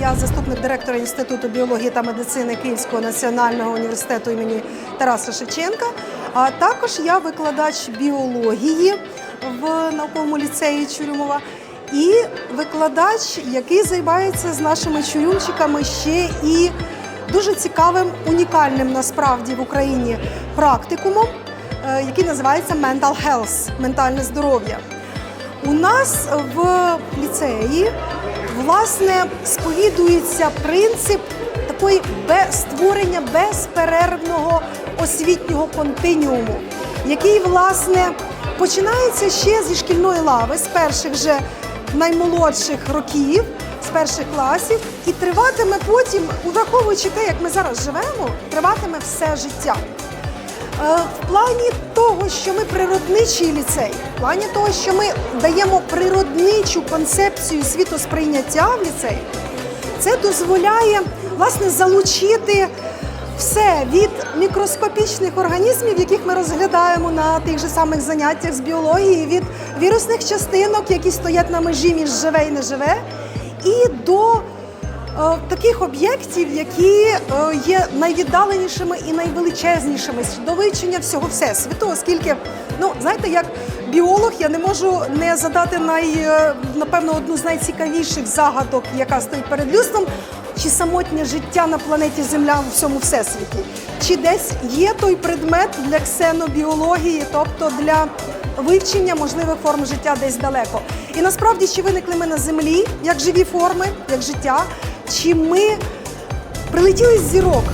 Я заступник директора Інституту біології та медицини Київського національного університету імені Тараса Шевченка. А також я викладач біології в науковому ліцеї Чурюмова. І викладач, який займається з нашими чурюмчиками ще і дуже цікавим, унікальним насправді в Україні практикумом, е, який називається Mental Health – ментальне здоров'я. У нас в ліцеї власне сповідується принцип такої створення безперервного освітнього континіуму, який власне починається ще зі шкільної лави, з перших же наймолодших років, з перших класів, і триватиме потім, враховуючи те, як ми зараз живемо, триватиме все життя. Е, В плані того, що ми природничий ліцей, в плані того, що ми даємо природничу концепцію світосприйняття в ліцеї, це дозволяє власне залучити все від мікроскопічних організмів, яких ми розглядаємо на тих же самих заняттях з біології, від вірусних частинок, які стоять на межі між живе і неживе, і до таких об'єктів, які е, є найвіддаленішими і найвеличезнішими до вивчення всього всесвіту, оскільки, ну знаєте, як біолог я не можу не задати най, е, напевно одну з найцікавіших загадок, яка стоїть перед людством. Чи самотнє життя на планеті Земля у всьому всесвіті? Чи десь є той предмет для ксенобіології, тобто для вивчення можливих форм життя десь далеко? І насправді, чи виникли ми на землі як живі форми, як життя, чи ми прилетіли з зірок?